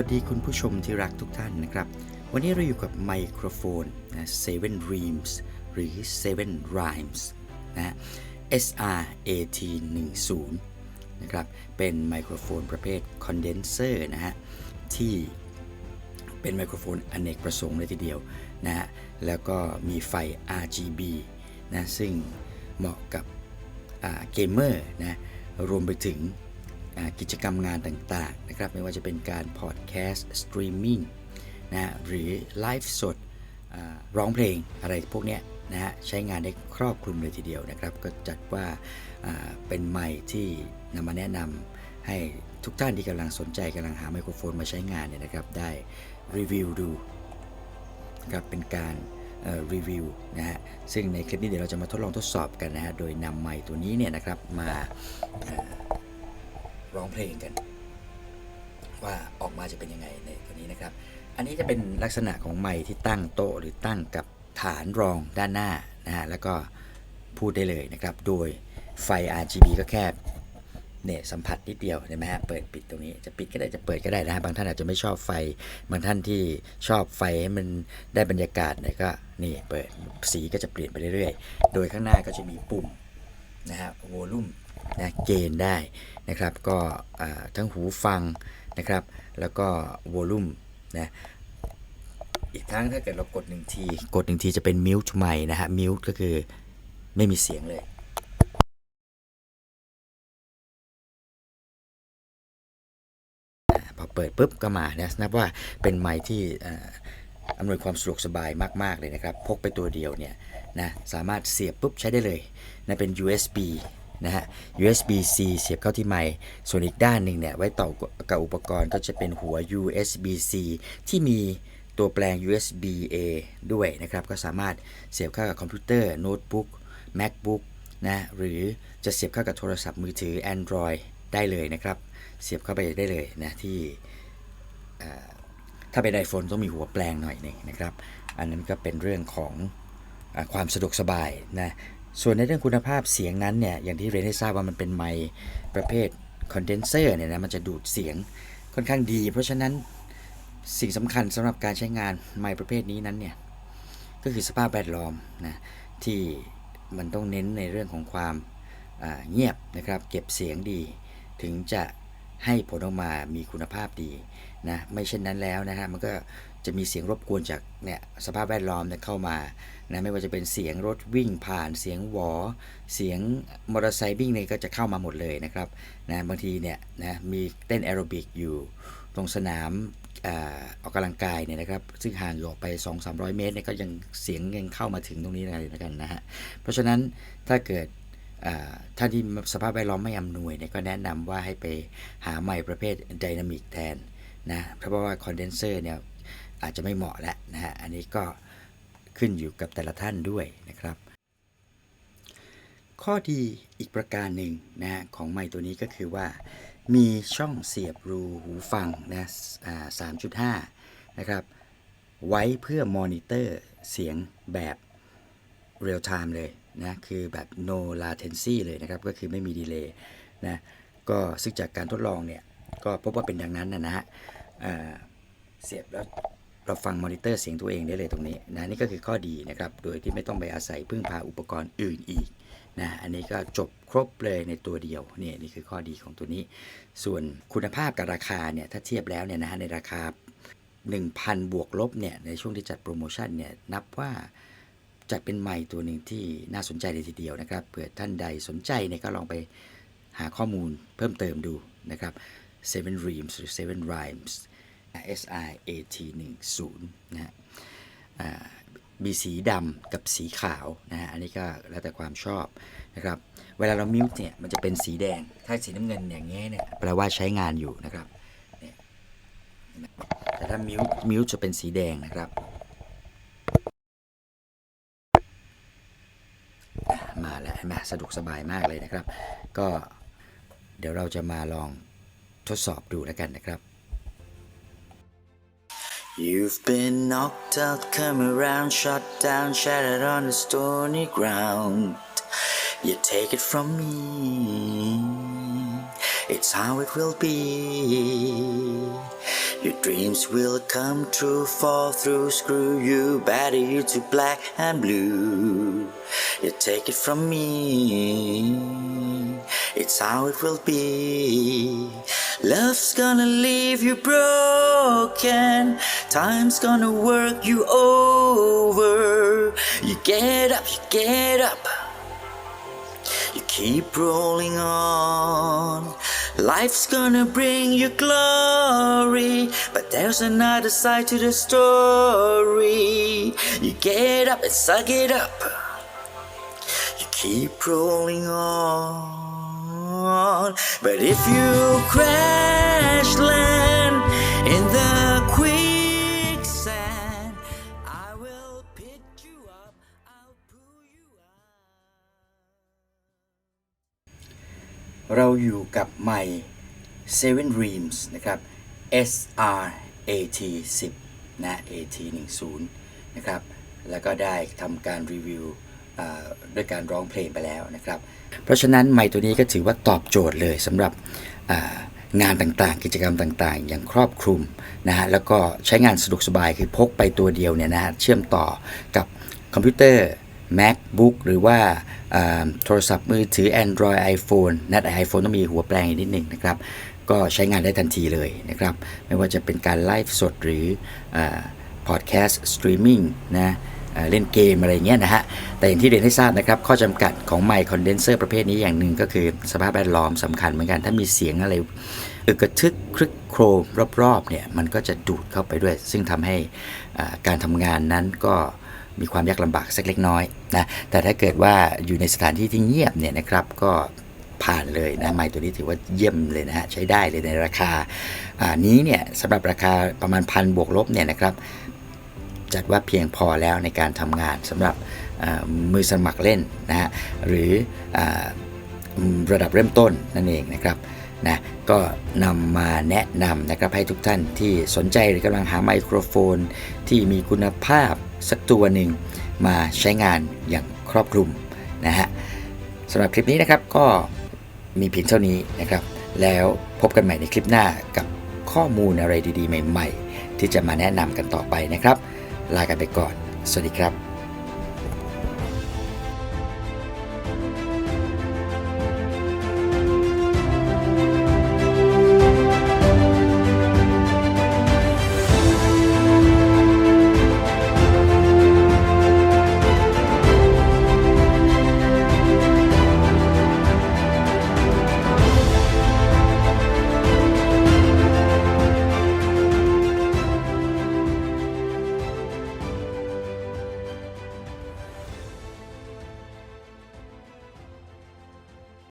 วัสดีคุณผู้ชมที่รักทุกท่านนะครับ วันนี้เราอยู่กับไมโครโฟนนะ Seven Reams หรือ Seven Rhymes นะฮะ SRAT 10นะครับ เป็นไมโครโฟนประเภทคอนเดนเซอร์นะฮะ ที่เป็นไมโครโฟนอเนกประสงค์เลยทีเดียวนะฮะ แล้วก็มีไฟ RGB นะ ซึ่งเหมาะกับเกมเมอร์นะ รวมไปถึง กิจกรรมงานต่างๆนะครับไม่ว่าจะเป็นการพอดแคสต์สตรีมมิ่งนะหรือไลฟ์สดร้องเพลงอะไรพวกเนี้ยนะฮะใช้งานได้ครอบคลุมเลยทีเดียวนะครับ ก็จัดว่าเป็นไมค์ที่นำมาแนะนำให้ทุกท่านที่กำลังสนใจกำลังหาไมโครโฟนมาใช้งานเนี่ยนะครับได้รีวิวดูนะครับเป็นการรีวิวนะฮะซึ่งในคลิปนี้เดี๋ยวเราจะมาทดลองทดสอบกันนะฮะโดยนำไมค์ตัวนี้เนี่ยนะครับมา ร้องเพลงกัน ว่าออกมาจะเป็นยังไงในตัวนี้นะครับ อันนี้จะเป็นลักษณะของไมค์ที่ตั้งโต๊ะหรือตั้งกับฐานรองด้านหน้านะฮะแล้วก็พูดได้เลยนะครับ โดยไฟ RGB ก็แค่เนี่ยสัมผัสนิดเดียวเห็นไหมฮะเปิดปิดตรงนี้จะปิดก็ได้จะเปิดก็ได้นะฮะบางท่านอาจจะไม่ชอบไฟ บางท่านที่ชอบไฟให้มันได้บรรยากาศเนี่ยก็นี่เปิดสีก็จะเปลี่ยนไปเรื่อยๆ โดยข้างหน้าก็จะมีปุ่มนะฮะโวลูม นะเกณฑ์ได้นะครับ ก็ทั้งหูฟังนะครับ แล้วก็โวลูมนะอีกทั้งถ้าเกิดเรากดหนึ่งที กดหนึ่งทีจะเป็นมิวต์ใหม่นะฮะมิวต์ก็คือไม่มีเสียงเลยพอเปิดปุ๊บก็มานะนับว่าเป็นไมค์ที่เอ่ออำนวยความสะดวกสบายมาก ๆ เลยนะครับ พกไปตัวเดียวเนี่ยนะสามารถเสียบปุ๊บใช้ได้เลยนะเป็น USB นะฮะ USB C เสียบเข้าที่ไมค์ส่วนอีกด้านหนึ่งเนี่ยไว้ต่อกับอุปกรณ์ก็จะเป็นหัว USB C ที่มีตัวแปลง USB A ด้วยนะครับ ก็สามารถเสียบเข้ากับคอมพิวเตอร์โน้ตบุ๊ก MacBook นะหรือจะเสียบเข้ากับโทรศัพท์มือถือ Android ได้เลยนะครับ เสียบเข้าไปได้เลยนะที่ถ้าเป็น iPhone ต้องมีหัวแปลงหน่อยหนึ่งนะครับ อันนั้นก็เป็นเรื่องของอความสะดวกสบายนะ ส่วนในเรื่องคุณภาพเสียงนั้นเนี่ยอย่างที่เรนให้ทราบว่ามันเป็นไมค์ประเภทคอนเดนเซอร์เนี่ยนะมันจะดูดเสียงค่อนข้างดี เพราะฉะนั้นสิ่งสำคัญสำหรับการใช้งานไมค์ประเภทนี้นั้นเนี่ยก็คือสภาพแวดล้อมนะที่มันต้องเน้นในเรื่องของความเงียบนะครับเก็บเสียงดี ถึงจะให้ผลออกมามีคุณภาพดีนะไม่เช่นนั้นแล้วนะฮะมันก็ จะมีเสียงรบกวนจากเนี่ยสภาพแวดล้อมเนี่ยเข้ามานะไม่ว่าจะเป็นเสียงรถวิ่งผ่านเสียงหวอ เสียงมอเตอร์ไซค์วิ่งเนี่ยก็จะเข้ามาหมดเลยนะครับนะบางทีเนี่ยนะมีเต้นแอโรบิกอยู่ตรงสนามอออกกำลังกายเนี่ยนะครับ ซึ่งห่างอยู่ออกไป 2-300 เมตรเนี่ยก็ยังเสียงยังเข้ามาถึงตรงนี้เลยนะกันนะฮะเพราะฉะนั้นถ้าเกิดอ่าท่านที่สภาพแวดล้อมไม่อำนวยเนี่ยก็แนะนำว่าให้ไปหาไมค์ประเภทไดนามิกแทนนะเพราะว่าคอนเดนเซอร์เนี่ย อาจจะไม่เหมาะแล้วนะฮะ อันนี้ก็ขึ้นอยู่กับแต่ละท่านด้วยนะครับ ข้อดีอีกประการหนึ่งนะฮะของไมค์ตัวนี้ก็คือว่า มีช่องเสียบรูหูฟังนะอ่า3.5นะครับ ไว้เพื่อมอนิเตอร์เสียงแบบเรียลไทม์เลยนะคือแบบ no latency เลยนะครับ ก็คือไม่มีดีเลย์นะก็ซึ่งจากการทดลองเนี่ย ก็พบว่าเป็นดังนั้นนะนะฮะเสียบแล้ว เราฟังมอนิเตอร์เสียงตัวเองได้เลยตรงนี้นะนี่ก็คือข้อดีนะครับ โดยที่ไม่ต้องไปอาศัยพึ่งพาอุปกรณ์อื่นอีกนะอันนี้ก็จบครบเลยในตัวเดียวเนี่ยนี่คือข้อดีของตัวนี้ ส่วนคุณภาพกับราคาเนี่ยถ้าเทียบแล้วเนี่ยนะฮะในราคา 1,000 บวกลบเนี่ยในช่วงที่จัดโปรโมชั่นเนี่ยนับว่าจัดเป็นไมค์ตัวหนึ่งที่น่าสนใจเลยทีเดียวนะครับเผื่อท่านใดสนใจเนี่ยก็ลองไปหาข้อมูลเพิ่มเติมดูนะครับ Seven Reams หรือ Seven Rhymes S I A T 1 0 นะฮะมีสีดำกับสีขาวนะฮะอันนี้ก็แล้วแต่ความชอบนะครับเวลาเรามิวต์เนี่ยมันจะเป็นสีแดง ถ้าสีน้ำเงินอย่างเงี้ยเนี่ยแปลว่าใช้งานอยู่นะครับเนี่ยแต่ถ้ามิวต์มิวต์จะเป็นสีแดงนะครับมาแล้วเห็นไหมสะดวกสบายมากเลยนะครับ ก็เดี๋ยวเราจะมาลองทดสอบดูแล้วกันนะครับ You've been knocked out, come around, shot down, shattered on the stony ground. You take it from me, it's how it will be. Your dreams will come true, fall through, screw you, batter you to black and blue. You take it from me, it's how it will be. Love's gonna leave you broken, time's gonna work you over. You get up, you get up. You keep rolling on. Life's gonna bring you glory, but there's another side to the story. You get up and suck it up. You keep rolling on. But if you crash land เราอยู่กับไมค์ Seven Reams นะครับ SR AT 10นะ AT 10นะครับ แล้วก็ได้ทำการรีวิวอ่าด้วยการร้องเพลงไปแล้วนะครับ เพราะฉะนั้นไมค์ตัวนี้ก็ถือว่าตอบโจทย์เลยสำหรับอ่างานต่างๆ กิจกรรมต่างๆ อย่างครอบคลุมนะฮะแล้วก็ใช้งานสะดวกสบายคือพกไปตัวเดียวเนี่ยนะฮะเชื่อมต่อกับคอมพิวเตอร์ MacBook หรือว่าโทรศัพท์มือถือ Android iPhone นะแต่ iPhone ต้องมีหัวแปลงอีกนิดหนึ่งนะครับ ก็ใช้งานได้ทันทีเลยนะครับ ไม่ว่าจะเป็นการไลฟ์สดหรือพอดแคสต์สตรีมมิ่งนะเล่นเกมอะไรเงี้ยนะฮะ แต่อย่างที่เรียนให้ทราบนะครับ ข้อจำกัดของไมค์คอนเดนเซอร์ประเภทนี้อย่างหนึ่งก็คือสภาพแวดล้อมสำคัญเหมือนกัน ถ้ามีเสียงอะไรอึกกระทึกครึกโครมรอบๆเนี่ยมันก็จะดูดเข้าไปด้วย ซึ่งทำให้การทำงานนั้นก็ มีความยากลำบากสักเล็กน้อยนะแต่ถ้าเกิดว่าอยู่ในสถานที่ที่เงียบเนี่ยนะครับก็ผ่านเลยนะไมค์ตัวนี้ถือว่าเยี่ยมเลยนะฮะใช้ได้เลยในราคาอ่านี้เนี่ยสำหรับราคาประมาณพันบวกลบเนี่ยนะครับจัดว่าเพียงพอแล้วในการทำงานสำหรับมือสมัครเล่นนะฮะหรืออาระดับเริ่มต้นนั่นเองนะครับนะก็นำมาแนะนำนะครับให้ทุกท่านที่สนใจหรือกำลังหาไมโครโฟนที่มีคุณภาพ สักตัวหนึ่งมาใช้งานอย่างครอบคลุมนะฮะสำหรับคลิปนี้นะครับก็มีเพียงเท่านี้นะครับ แล้วพบกันใหม่ในคลิปหน้ากับข้อมูลอะไรดีๆ ใหม่ ๆ ที่จะมาแนะนำกันต่อไปนะครับ ลากันไปก่อน สวัสดีครับ